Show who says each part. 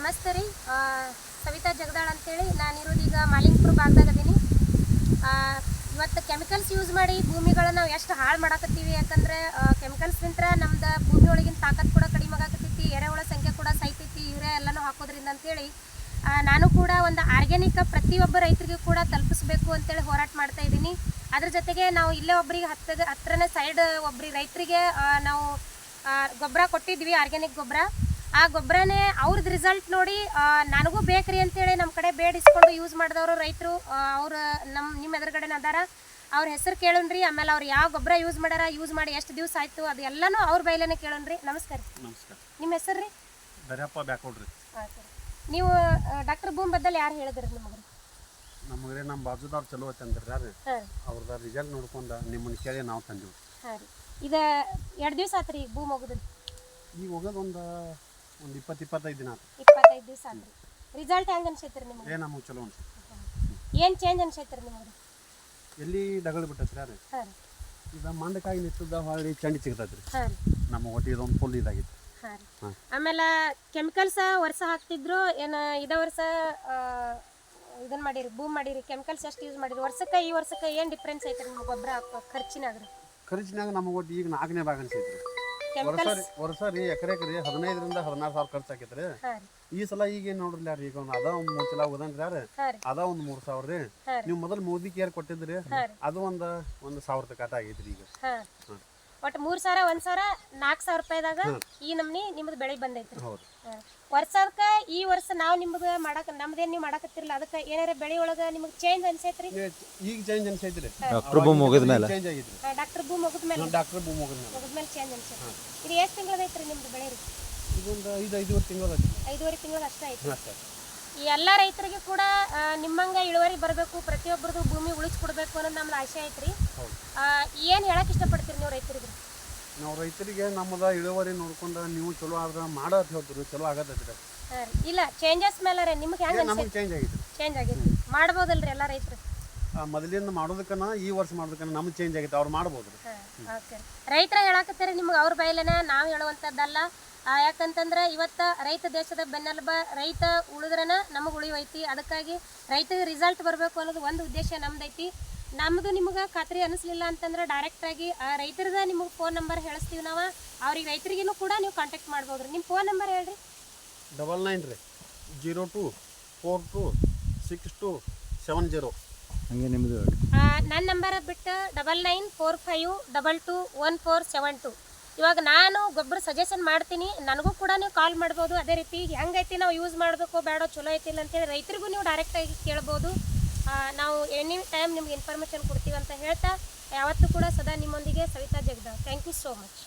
Speaker 1: ನಮಸ್ತೆ ರೀ. ಸವಿತಾ ಜಗದಾಳ್ ಅಂತೇಳಿ. ನಾನಿರೋದೀಗ ಮಾಲಿಂಗ್ಪುರ ಭಾಗದಾಗ ಅದೀನಿ ಆ, ಇವತ್ತು ಕೆಮಿಕಲ್ಸ್ ಯೂಸ್ ಮಾಡಿ ಭೂಮಿಗಳನ್ನ ನಾವು ಎಷ್ಟು ಹಾಳು ಮಾಡಾಕತ್ತೀವಿ ಯಾಕಂದ್ರೆ ಕೆಮಿಕಲ್ಸ್ಲಿಂತ್ರ ನಮ್ದು ಭೂಮಿ ಒಳಗಿನ ತಾಕತ್ ಕೂಡ ಕಡಿಮೆ ಆಗಾಕತ್ತೈತಿ ಎರೆಹುಳ ಸಂಖ್ಯೆ ಕೂಡ ಸಾಯ್ತೈತಿ ಯೂರಿಯಾ ಎಲ್ಲನೂ ಹಾಕೋದ್ರಿಂದ ಅಂತೇಳಿ. ನಾನು ಕೂಡ ಒಂದು ಆರ್ಗ್ಯಾನಿಕ್ ಪ್ರತಿಯೊಬ್ಬ ರೈತರಿಗೂ ಕೂಡ ತಲುಪಿಸ್ಬೇಕು ಅಂತೇಳಿ ಹೋರಾಟ ಮಾಡ್ತಾ ಇದ್ದೀನಿ. ಅದ್ರ ಜೊತೆಗೆ ನಾವು ಇಲ್ಲೇ ಒಬ್ರಿಗೆ ಹತ್ತ ಹತ್ರನೇ ಸೈಡ್ ಒಬ್ರಿಗೆ ರೈತರಿಗೆ ನಾವು ಗೊಬ್ಬರ ಕೊಟ್ಟಿದ್ವಿ ಆರ್ಗ್ಯಾನಿಕ್ ಗೊಬ್ಬರ ಆ ಗೊಬ್ಬರನೇ ಅವ್ರದ್ದು ರಿಸಲ್ಟ್ ನೋಡಿ ನನಗೂ ಬೇಕ್ರಿ ಅಂತೇಳಿ ನಮ್ಮ ಕಡೆ ಬೇಡಿಸ್ಕೊಂಡು ಯೂಸ್ ಮಾಡಿದವರು ರೈತರು ಅವ್ರ ನಮ್ಮ ನಿಮ್ಮ ಎದುರುಗಡೆನ ಅದಾರ. ಅವ್ರ ಹೆಸರು ಕೇಳೋಣ್ರಿ ಆಮೇಲೆ ಅವ್ರು ಯಾವ ಗೊಬ್ಬರ ಯೂಸ್ ಮಾಡ್ಯಾರ ಯೂಸ್ ಮಾಡಿ ಎಷ್ಟು ದಿವಸ ಆಯಿತು ಅದು ಎಲ್ಲನೂ ಅವ್ರ ಬೈಲೇನೆ ಕೇಳೋಣ್ರಿ ನಮಸ್ಕಾರ
Speaker 2: ನಮಸ್ಕಾರ.
Speaker 1: ನಿಮ್ಮ ಹೆಸರು ರೀ?
Speaker 2: ದರ್ಯಪ್ಪ ಬ್ಯಾಕೋಡ್ರಿ
Speaker 1: ನೀವು ಡಾಕ್ಟರ್ ಭೂಮ್ ಬದ್ದಲ್ಲಿ ಯಾರು ಹೇಳಿದ್ರಿ ನಮಗೆ
Speaker 2: ನಮಗೆ ನಮ್ಮ ಬಾಜುದವ್ರು ಚಲೋ ಐತೆ ಅಂದ್ರೆ ಯಾರು
Speaker 1: ಹಾಂ
Speaker 2: ಅವ್ರದ ರಿಸಲ್ಟ್ ನೋಡ್ಕೊಂಡು ನಿಮ್ಮನ್ನ ಕೇಳಿ ನಾವು ತಂದೆವು.
Speaker 1: ಹಾಂ ರೀ. ಇದು ಎರಡು ದಿವಸ ಆತ್ರಿ ಈಗ ಭೂಮ್ ಹೋಗೋದು
Speaker 2: ಈಗ ಹೋಗೋದು ಒಂದು ಒಂದು ಇಪ್ಪತ್ತು ಇಪ್ಪತ್ತೈದು ದಿನ ಆತು.
Speaker 1: ಇಪ್ಪತ್ತೈದು ದಿವಸ ಅಂದ್ರೆ ರಿಸಲ್ಟ್ ಹೆಂಗೆ ಅನ್ಸೈತ್ರಿ ನಿಮ್ಗೆ?
Speaker 2: ಏ ನಮಗೆ ಚಲೋ ಅನ್ಸುತ್ತೆ
Speaker 1: ಏನು ಚೇಂಜ್ ಅನ್ಸೈತ್ರಿ ನಿಮಗೆ?
Speaker 2: ಎಲ್ಲಿ ಡಗಳು ಬಿಟ್ಟತ್ರಿ ಯಾರು
Speaker 1: ಹಾಂ ರೀ.
Speaker 2: ಈಗ ಮಂಡಕಾಯಿ ನಿಂತದ ಹೊಳ್ಳಿ ಚಂಡಿ ಸಿಗ್ತೈತ್ರಿ
Speaker 1: ಹಾಂ ರೀ.
Speaker 2: ನಮ್ಮ ಹೊಟ್ಟೆ ಒಂದು ಫುಲ್ ಇದಾಗಿತ್ತು.
Speaker 1: ಹಾಂ ರೀ.
Speaker 2: ಹಾಂ.
Speaker 1: ಆಮೇಲೆ ಕೆಮಿಕಲ್ಸ್ ವರ್ಷ ಹಾಕ್ತಿದ್ರು ಏನು ಇದೇ ವರ್ಷ ಇದನ್ನ ಮಾಡಿರಿ ಬೂಮ್ ಮಾಡಿರಿ ಕೆಮಿಕಲ್ಸ್ ಎಷ್ಟು ಯೂಸ್ ಮಾಡಿರಿ? ವರ್ಷಕ್ಕೆ ಈ ವರ್ಷಕ್ಕೆ ಏನು ಡಿಫ್ರೆನ್ಸ್ ಐತ್ರಿ ನಿಮ್ಗೆ ಗೊಬ್ಬರ ಹಾಕೋ ಖರ್ಚಿನಾಗ ರೀ
Speaker 2: ಖರ್ಚಿನಾಗ ನಮಗೆ ಒಟ್ಟು ಈಗ ನಾಲ್ಕನೇ ಭಾಗ ಅನ್ಸೈತ್ರಿ.
Speaker 1: ಕೆಮಿಕಲ್ಸ್
Speaker 2: ವರ್ಷ ರೀ ಎಕರೆಗೆ ರೀ ಹದಿನೈದರಿಂದ ಹದಿನಾರು ಸಾವಿರ ಖರ್ಚು ಆಕೈತ್ರಿ ಈ ಸಲ ಈಗ ಏನು ನೋಡ್ರಿ ಯಾರು ಈಗ ಒಂದು ಅದ ಒಂದು ಮೂರು ಸಲ ಹೋದನ್ರಿ ಯಾರು ಅದ ಒಂದು ಮೂರು ಸಾವಿರ ರೀ. ನೀವು ಮೊದಲು ಮೋದಿ ಕೇರ್ ಕೊಟ್ಟಿದ್ರಿ ಅದು ಒಂದು ಒಂದ್ ಸಾವಿರ ಕಟ ಆಗೈತ್ರಿ ಈಗ.
Speaker 1: ಒಟ್ಟು ಮೂರ್ ಸಾವಿರ ಒಂದು ಸಾವಿರ ನಾಲ್ಕು ಸಾವಿರ ರೂಪಾಯಿದಾಗ ಈ ನಮ್ನಿ ನಿಮ್ದು ಬೆಳೆ ಬಂದೈತ್ರಿ.
Speaker 2: ಹೌದು.
Speaker 1: ಹಾಂ. ಈ ವರ್ಷ ನಾವು ನಿಮ್ಗೆ ಮಾಡಕ್ ನಮ್ದೇನ್ ನೀವು ಮಾಡಕತ್ತಿರಲ್ಲ ಅದಕ್ಕೆ ಏನಾರ ಬೆಳೆ ಒಳಗ ನಿಮ್ಗೆ ಚೇಂಜ್ ಅನ್ಸೈತ್ರಿ?
Speaker 2: ಈಗ ಈಗ ಚೇಂಜ್ ಅನ್ಸೈತ್ರಿ.
Speaker 3: ಡಾಕ್ಟರ್ ಭೂಮ್ ಮುಗಿದ ಮೇಲೆ.
Speaker 2: ಚೇಂಜ್ ಆಗಿದ್ರಿ.
Speaker 1: ಡಾಕ್ಟರ್ ಭೂಮ್ ಮುಗಿದ್ಮೇಲೆ
Speaker 2: ಡಾಕ್ಟರ್ ಭೂಮ್ ಮುಗಿದ
Speaker 1: ಮೇಲೆ. ಮುಗಿದ ಮೇಲೆ ಚೇಂಜ್ ಅನ್ಸೈತ್ರಿ. ಇದು ಎಷ್ಟು ತಿಂಗಳದೈತ್ರಿ ನಿಮ್ದು ಬೆಳೆ ರೀ?
Speaker 2: ಇದೊಂದು ಐದು ಐದುವರೆ ತಿಂಗಳು
Speaker 1: ಐದೂವರೆ ತಿಂಗಳು ಅಷ್ಟೇ ಐತಿ
Speaker 2: ಅಷ್ಟೇ.
Speaker 1: ಈ ಎಲ್ಲ ರೈತರಿಗೆ ಕೂಡ ನಿಮ್ಮಂಗ ಇಳುವರಿ ಬರಬೇಕು ಪ್ರತಿಯೊಬ್ಬರದು ಭೂಮಿ ಉಳಿಸ್ಕೊಡ್ಬೇಕು ಅನ್ನೋದು ನಮ್ಮ ಆಶೆ ಐತ್ರಿ. ಏನು ಹೇಳಕ್ ಇಷ್ಟಪಡ್ತೀರಿ ನೀವು ರೈತರಿಗೆ?
Speaker 2: ನಾವು ರೈತರಿಗೆ ನಮ್ಮದ ಇಳುವರಿ ನೋಡ್ಕೊಂಡು ನೀವು ಚಲೋ ಆದ್ರೆ ಮಾಡ ಅಂತ ಹೇಳ್ತೀರಿ ಚಲೋ
Speaker 1: ರೀ. ಇಲ್ಲ ಚೇಂಜಸ್ ಮೇಲೆ ನಿಮ್ಗೆ ಹೆಂಗೆ
Speaker 2: ನಮಗೆ ಚೇಂಜ್ ಆಗಿದೆ
Speaker 1: ಚೇಂಜ್ ಆಗಿದೆ ಮಾಡ್ಬೋದಲ್ರಿ ಎಲ್ಲ ರೈತರು?
Speaker 2: ಮೊದಲಿಂದ ಮಾಡೋದಕ್ಕನ ಈ ವರ್ಷ ಮಾಡೋದಕ್ಕನ ನಮ್ಗೆ ಚೇಂಜ್ ಆಗಿತ್ತು ಅವ್ರು ಮಾಡ್ಬೋದು
Speaker 1: ರೈತರ ಹೇಳಕತ್ತಾರೆ ನಿಮ್ಗೆ ಅವ್ರ ಬಯಲೇನೆ ನಾವು ಹೇಳುವಂಥದ್ದಲ್ಲ ಯಾಕಂತಂದ್ರೆ ಇವತ್ತು ರೈತ ದೇಶದ ಬೆನ್ನೆಲುಬ ರೈತ ಉಳಿದ್ರನ ನಮಗೆ ಉಳಿವೈತಿ. ಅದಕ್ಕಾಗಿ ರೈತಗೆ ರಿಸಲ್ಟ್ ಬರಬೇಕು ಅನ್ನೋದು ಒಂದು ಉದ್ದೇಶ ನಮ್ದೈತಿ. ನಮ್ಮದು ನಿಮಗೆ ಖಾತ್ರಿ ಅನಿಸ್ಲಿಲ್ಲ ಅಂತಂದ್ರೆ ಡೈರೆಕ್ಟಾಗಿ ರೈತರದ ನಿಮಗೆ ಫೋನ್ ನಂಬರ್ ಹೇಳಿಸ್ತೀವಿ ನಾವು. ಅವ್ರಿಗೆ ರೈತರಿಗೂ ಕೂಡ ನೀವು ಕಾಂಟ್ಯಾಕ್ಟ್ ಮಾಡ್ಬೋದು ನಿಮ್ಮ ಫೋನ್ ನಂಬರ್ ಹೇಳ್ರಿ.
Speaker 2: Double nine three zero two four two six two seven zero.
Speaker 3: ಹಂಗೆ ನಿಮ್ಮದು
Speaker 1: ನನ್ನ ನಂಬರ್ ಬಿಟ್ಟು double nine four five double two one four seven two. ಇವಾಗ ನಾನು ಗೊಬ್ಬರ ಸಜೆಷನ್ ಮಾಡ್ತೀನಿ, ನನಗೂ ಕೂಡ ನೀವು ಕಾಲ್ ಮಾಡ್ಬೋದು. ಅದೇ ರೀತಿ ಹೆಂಗೈತಿ ನಾವು ಯೂಸ್ ಮಾಡಬೇಕು, ಬೇಡ ಚಲೋ ಐತಿಲ್ಲ ಅಂತೇಳಿ ರೈತರಿಗೂ ನೀವು ಡೈರೆಕ್ಟಾಗಿ ಕೇಳ್ಬೋದು. ನಾವು ಎನಿ ಟೈಮ್ ನಿಮ್ಗೆ ಇನ್ಫಾರ್ಮೇಷನ್ ಕೊಡ್ತೀವಿ ಅಂತ ಹೇಳ್ತಾ, ಯಾವತ್ತೂ ಕೂಡ ಸದಾ ನಿಮ್ಮೊಂದಿಗೆ ಸವಿತಾ ಜಗದ ಥ್ಯಾಂಕ್ ಯು ಸೋ ಮಚ್